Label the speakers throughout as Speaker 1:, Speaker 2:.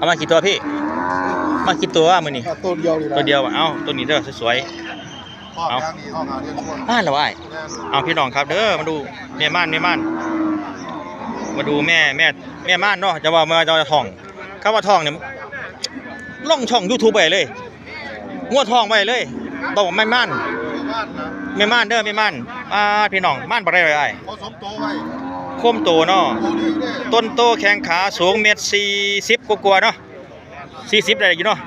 Speaker 1: เอามากี่ตัวพี่ มากี่ตัวมือนี่
Speaker 2: ก็ต้นเดียวนี่นะ
Speaker 1: ตัวเดียวอะเอ้าตัวนี้เด้อสวย
Speaker 2: ข้อ
Speaker 1: เอา
Speaker 2: แรกนี่ข้อหาเดือนคน
Speaker 1: ๆบ้านเราไอ้าย
Speaker 2: แน่น
Speaker 1: เอาพี่น้องครับเด้อมาดูแม่ม่านแม่ม่าน มาดูแม่แม่แม่ม่านเนาะจะว่ามาจะทองคำว่าทองเนี่ยล่องช่อง YouTube ไปเลยงวดทองไปเลยบอกว่าแม่ม่าน
Speaker 2: บ้านนะ
Speaker 1: แม่ม่านเด้อแม่ม่านอ่าพี่น้องม่านบ่ได้เลยไอ้าย
Speaker 2: ผสมโตไว้
Speaker 1: โคมโตเนาะ
Speaker 2: โตดีเด้
Speaker 1: ต้นโตแข้งขาสูงเมตรสี่สิบกว่าๆเนาะสี่สิบได้อยู่เนาะ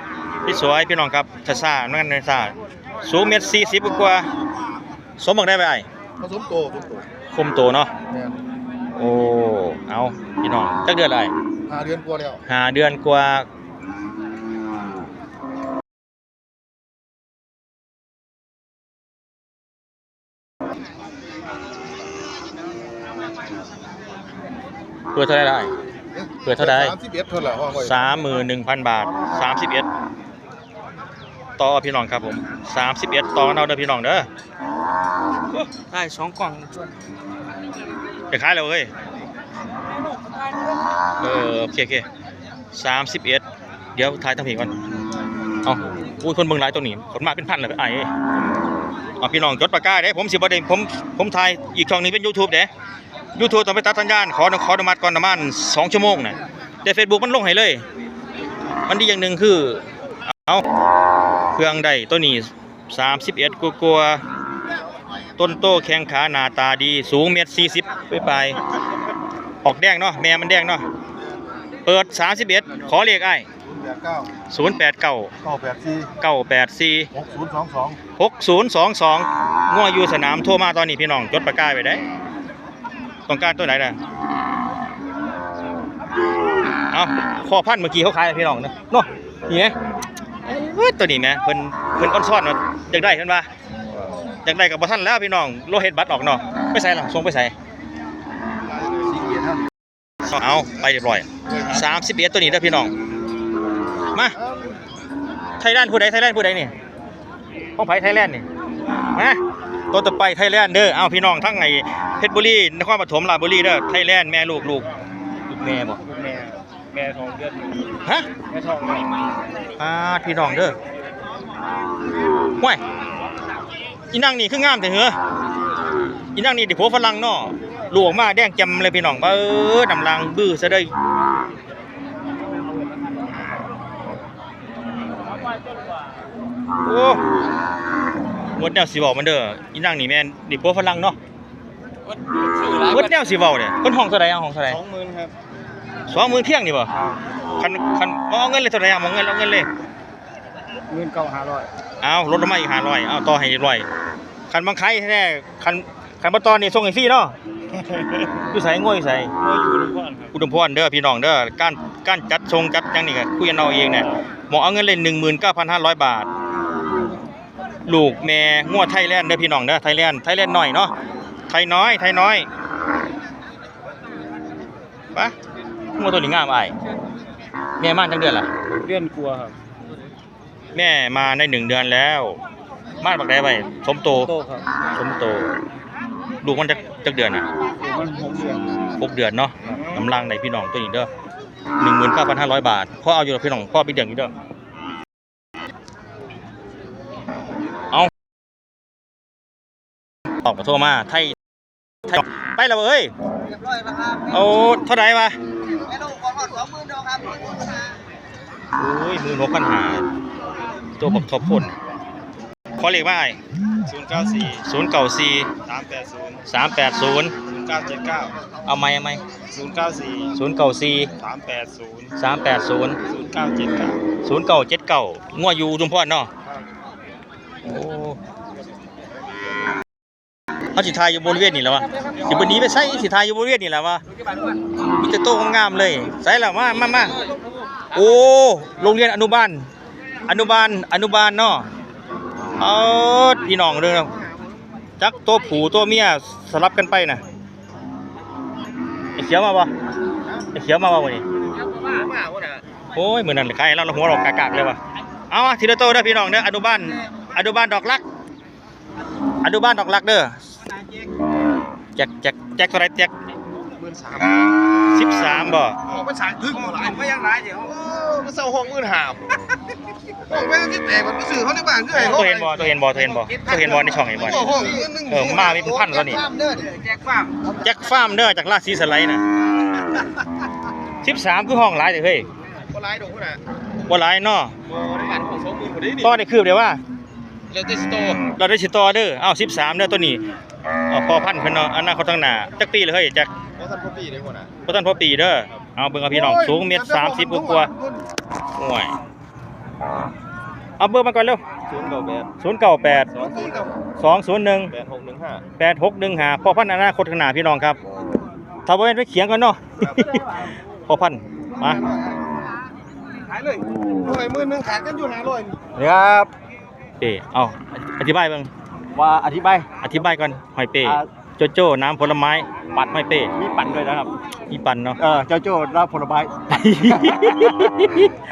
Speaker 1: พี่สวยพี่น้องครับช้าซ่าๆนั่นซ่าสูงเมตรสี่สิบกว่าๆสมบักได้ไปไอ้
Speaker 2: ผสมโตผสมโต
Speaker 1: คมโตเนาะ
Speaker 2: แน่น
Speaker 1: โอ้เอาพี่น้องจักเดือนอะไร
Speaker 2: หาเดือนกว่าแล้ว
Speaker 1: หาเดือนกว่า เปิดเท่าไหรได้ เปิดเท่าใด
Speaker 2: สามสิบเอ็ดเท่าไหร่ห้องไว้
Speaker 1: สามหมื่นหนึ่งพันบาทสามสิบเอ็ดต่อพี่น้องครับผมสามสิบเอ็ดต่อกันเอาเด้อพี่น้องเด้อ
Speaker 3: ได้สองกล่องชวน
Speaker 1: จะขายแล้วเว้ยเออโอเคโอเคสามสิบเอ็ดเดี๋ยวถ่ายทั้งเพลงก่อนเอาอุ้ยคนเบิ่งหลายตัวนี้คนมาเป็นพันเลยไอ้เอ้ยเอาพี่น้องจดปากกาเด้ผมสิบ่ได้ผมผมถ่ายอีกช่องหนึงเป็น YouTube เด้ YouTube ต้องไปตัดสัญญาณขอขออนุมัติก่อนประมาณ2ชั่วโมงน่ะแต่ Facebook มันลงให้เลย มันดีอย่างหนึ่งคือ เอาเครื่องได้ตัวนี้31กลัวาๆต้นโตแข้งขาหน้าตาดีสูงเมตร40ไปปลายๆออกแดงเนาะแม่มันแดงเนาะเปิด31ขอเรียกไอ้
Speaker 2: แปดเก้า
Speaker 1: 089
Speaker 2: เก้าแปดสี่
Speaker 1: 984
Speaker 2: หกศูนย์สองสอง
Speaker 1: 6022งัวอยู่สนามโทรมาตอนนี้พี่น้องจดปากกาไว้ได้ ต้องการตัวไหนนะเอาข้อพันเมื่อกี้เขาขายพี่น้องนะเนาะนี่ไงตัวนี้แหมเพิ่นเพิ่นอ้อนซ่อนว่าอยากได้เพิ่นว่าอยากได้กับบ่ทันแล้วพี่น้องโลเฮ็ดบัตรออกเนาะไปใส่ล่ะส่งไปใส่
Speaker 2: เอา
Speaker 1: ไปเรียบร้อย31ตัวนี้เด้อพี่น้องมาไทยแลนด์ผู้ใดไทยแลนด์ผู้ใดนี่ของไผไทยแลนด์นี่ มาตัวต่อไปไทยแลนด์เด้อเอาพี่น้องทั้งไอ้เพชรบุรีนครปฐมราชบุรีเด้อไทยแลนด์แม่ลูกลูกลูกแม่บ่
Speaker 3: ลูกแม่แม่ทองเดือน
Speaker 1: ฮะ
Speaker 3: แม่ทองเดือน
Speaker 1: อ่าพี่น้องเด้อห่วยอีนั่งนี่คืองามแต่เหรออีนั่งนี่เดิผัวฝรั่งเนาะลูกออกมาแดงจำเลยพี่น้องเออดำลังบื้อซะเด้ยโอ้ หมดแนวสิเว้ามันเด้ออีนั่งนี่แม่นดิผัวฝรั่งเนาะ
Speaker 3: ซื้อร้าน
Speaker 1: หมดแนวสิเว้าเด้เพิ่นห้องเท่าใดเอาห้องเท่าใด
Speaker 3: สองหมื่นครับ
Speaker 1: 20,000เพียงนี่บ่คันคันบ่เอาเงินเลยเท่าใดเอาเอาเงินเอาเงินเลย
Speaker 3: หมื่นเก้าห้าร้อย
Speaker 1: เอาลดลงมาอีกห้าร้อยเอาต่อให้ร้อยคันบางไคแท้คันคันบ่ตอนนี่ส่งให้ฟรีเนาะอยู่ไสง่วยอยู่ไส
Speaker 3: เมื่ออยู่ทุกคนครับ
Speaker 1: อุดมพรเด้อพี่น้องเด้อการการจัดส่งจัดหยังนี่ก็คุยกันเอาเองเนี่ยหมอเอาเงินเลย19,500บาท ลูกแม่งัวไทยแลนด์เด้อพี่น้องเด้อไทยแลนด์ไทยแลนด์หน่อยเนาะไทยน้อยไทยน้อยไปะงัวตัวนี้งามอ้ายแม่ม่านจังเดือนล่ะ
Speaker 3: เดือนกลัวครับ
Speaker 1: แม่มาได้หนึ่งเดือนแล้วม่านบักได้ไปสมโต
Speaker 3: โตครับ
Speaker 1: สมโตลูกมันจะจักเดือนอะ
Speaker 3: อยู่มันหกเดือน
Speaker 1: หกเดือนเนาะกำลังในพี่น้องตัวนี้เด้อหนึ่งหมื่นเก้าพันห้าร้อยบาทพ่อเอาอยู่กับพี่น้องพ่อไปเดือนนี้เด้อเอา ตอบมาโทรมา ไทย ไทย ไปแล้วเอ้ย
Speaker 3: เรียบร้อยแล้วครับ
Speaker 1: เอาเท่าไหร่วะ
Speaker 3: แม่ลูกก่อนสองหมื่นเดียวครับ
Speaker 1: โอ้ยหมื่นหกพันหาตัวบักทบพ่นขอเลขว่า
Speaker 3: ศูนย์เก้าสี่
Speaker 1: ศูนย์เก้าสี่
Speaker 3: สามแปดศูนย์
Speaker 1: สามแปดศูนย์
Speaker 3: ศูนย์เก้าเจ็ดเก้า
Speaker 1: เอาไหมเอาไหม
Speaker 3: ศูนย์เก้าสี่
Speaker 1: ศูนย์เก้าสี่
Speaker 3: สามแปดศูนย์
Speaker 1: สามแปดศูนย์
Speaker 3: ศูนย์เก้าเจ็ดเก้า
Speaker 1: ศูนย์เก้าเจ็ดเก้างัวอยู่จุมพรเนาะโอ้ เขาสิทายอยู่บริเวณนี่แล้ววะสิบนี้ไปใส่สิทายอยู่บริเวณนี่แล้ววะมีแต่โต๊ะงามเลย ใส่แล้วมามามาโอ้โรงเรียนอนุบาล อนุบาลอนุบาลเนาะเอาพี่น้องเด้อจักตัวผูตัวเมียสลับกันไปนะไอเขียวมาบ่ไอเขียวมาบ่วันนี้โอ้ยเหมือนนั่นเลยใครเราหัวเรากากๆเลยวะเอาทีละโตเด้อพี่น้องเด้ออนุบาลอนุบาลดอกรักอนุบาลดอกรักเด้อ จกแจกแจกเท่าไหรแจก
Speaker 3: หมื่นสาม
Speaker 1: สสิบสามบ่
Speaker 2: ภาษาทึ่งหลาย
Speaker 4: ไม่ยังไรเดี๋ยว
Speaker 2: ภาษาห้องมื่นหามห้องแม่ที่แตกมันสื่อเขาในบ้านคือไง
Speaker 1: ตัวเห็นบ่ตัวเห็นบ่ตัวเห็นบ่ตัวเห็นบ่ในช่องเห็นบ่
Speaker 2: ห้องมื่นนึง
Speaker 1: เออมามีเป็นพันแล้วนี่
Speaker 4: แจกฟ้าม
Speaker 1: แจ็คฟาร์มเด้อจากราชสีสไลด์น่ะสิบสามคือห้องหลายเด้อเฮ้ย
Speaker 2: คนร้ายดงคนน่ะ
Speaker 1: บ่หลายเนาะ
Speaker 2: บ่ได้บ้านของสองหมื่นคนนี้นี่
Speaker 1: ก็ได้คืบเดียวว่า
Speaker 2: เลติสโต
Speaker 1: เราได้สิต่อเด้ออ้าว13เด้อตัวนี้อ๋อพอพันเพิ่นเนาะอนาคตข้างหน้าจักปีเลยเฮ้ยจัก
Speaker 2: เพราะท่านพ่อปีได้คนน่ะ
Speaker 1: บ่ทันพอปีเด้อเอาเบิ่งเอาพี่น้องสูงเมตร30กว่าๆโอ้ยเอาเบอร์มาก่อนเร็ว
Speaker 2: ศูนย์เก้าแปด
Speaker 1: 098
Speaker 2: สองศูนย์เก้า
Speaker 1: 201
Speaker 2: แปดหกหนึ่งห้า
Speaker 1: 8615พอพันอนาคตข้างหน้าพี่น้องครับถ้าบ่แม่นไปเขียงกันเนาะพอพันมา
Speaker 2: ขายเลยหน่วยมื่นนึงขายกันอยู่ห้าร้อย
Speaker 5: ครับ
Speaker 1: เป้เอาอธิบายเบิ่ง
Speaker 5: ว่าอธิบาย
Speaker 1: อธิบายก่อนหอยเป้
Speaker 5: อ่า
Speaker 1: โจโจ้น้ำผลไม้ปัดหอยเป้
Speaker 5: มีปั่นด้วยนะครับ
Speaker 1: อีปันเนาะ
Speaker 5: เออเจ้าโจ้รับผลไม้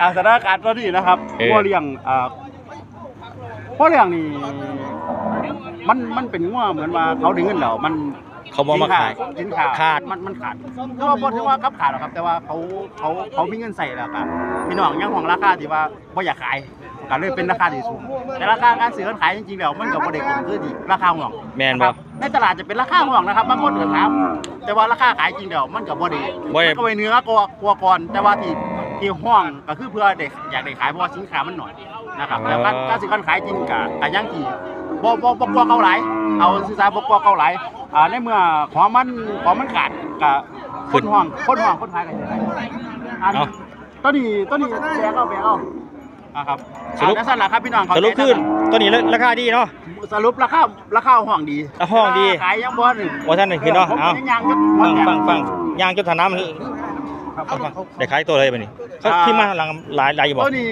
Speaker 5: อาสถานการณ์ตอนนี้นะครับ
Speaker 1: เออ
Speaker 5: พ่อเลี้ยงอ่าพ่อเลี้ยงนี่มันมันเป็นงัวเหมือนว่าเขาดึงเงินแล้วมัน
Speaker 1: เขาบอกมาขาย
Speaker 5: สินค้า
Speaker 1: ขาด
Speaker 5: มันมันขาดก็บ่ถือว่ากับขาดหรอกครับ แต่ว่าเขาเขาเขามีเงินใส่แล้วครับพี่น้องยังห่วงราคาที่ว่าบ่อยากขาย ก็เลยเป็นราคาที่สูง แต่ราคาการซื้อการขายจริงๆแล้วมันก็บ่ได้คุ้มคือที่ราคาห่วง
Speaker 1: แม่น
Speaker 5: ค
Speaker 1: บ่
Speaker 5: รับในตลาดจะเป็นราคาห่วงนะครับบางคนก็ถามแต่ว่าราคาขายจริงเดี๋ยวมันก็บ่ได้
Speaker 1: บ่ได้
Speaker 5: มันก็ไปเนื้อกลัวกลัวก่อนแต่ว่าที่ที่ห่วงก็คือเพื่อเด็กอยากได้ขายเพราะว่าสินค้ามันหน่อยนะครับแล้วการการซื้อการขายจริงก็ก็ยังที่บ่บ่บ่กลัวเก่าหลเอาซื่อๆบ่กลัวเก่าหลอ่าในเมื่อของมันของมันขาดก็คนห่วงคนห่วงคนขายก็จะได้อัน
Speaker 1: เอา
Speaker 5: ตัวนี้ตัวนี้แบกเอาแบกเอา อ่าครับ
Speaker 1: สรุป
Speaker 5: อ่าจังซั่นล่ะครับพี่น้องเข้า
Speaker 1: ส
Speaker 5: ใจ
Speaker 1: รุปคือ
Speaker 5: จังซั่น
Speaker 1: ตัวนี้ราคาดีเนาะ
Speaker 5: สรุปราคาราคาห้องดี
Speaker 1: ราคาห้องดี
Speaker 5: ขายยังบ่ถึง
Speaker 1: ว่าท่านนี่คือเนาะ
Speaker 5: ผม
Speaker 1: เอา
Speaker 5: ยังยังจุด
Speaker 1: ฟังฟังฟังยางจนถาน้ำ
Speaker 5: ครับ
Speaker 1: ฟังฟังได้ขายตัวเลยบัดนี้เขาที่มาหลังหลายหลายอยู่บ่
Speaker 5: ตัวนี้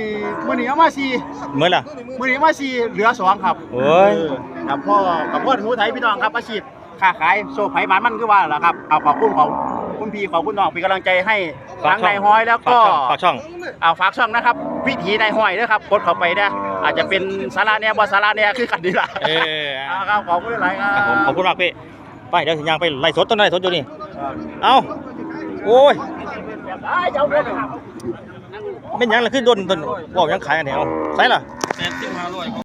Speaker 5: มื้อนี้เอามาสี่
Speaker 1: เหมือนล่ะ
Speaker 5: มื้อนี้เอามาสี่เหลือสองครับ
Speaker 1: โอ้ย
Speaker 5: เออกับพ่อกับพ่อทูไทยพี่น้องครับอาชีพค้าขายโซ่ไผหมันมันคือว่าล่ะครับเอาขอบคุณของ คุณพี่ขอบคุณน้องเป็นกำลังใจให้ทางนายห้อยแล้วก็
Speaker 1: ฝากช่อง
Speaker 5: เอาฝากช่องนะครับ วิถีนายห้อยเด้อครับกดเข้าไปเด้ออาจจะเป็นสาระเนี่ยบ่สาระเนี่ยคือกันดีล่ะ
Speaker 1: เออ
Speaker 5: เอาครับขอบคุณหลายครั
Speaker 1: ครับผม
Speaker 5: บ
Speaker 1: ขอบคุณมากพี่ไปเดี๋ยวสิยางไปไล่สดต้นไล่สดอยู่นี่เอาโอ้ย
Speaker 5: ได้เจ้าเด้อครับ
Speaker 1: เป็นหยังล่ะคือโดนต้นบอกหยังขายอันนี้เอาใส่ล่ะ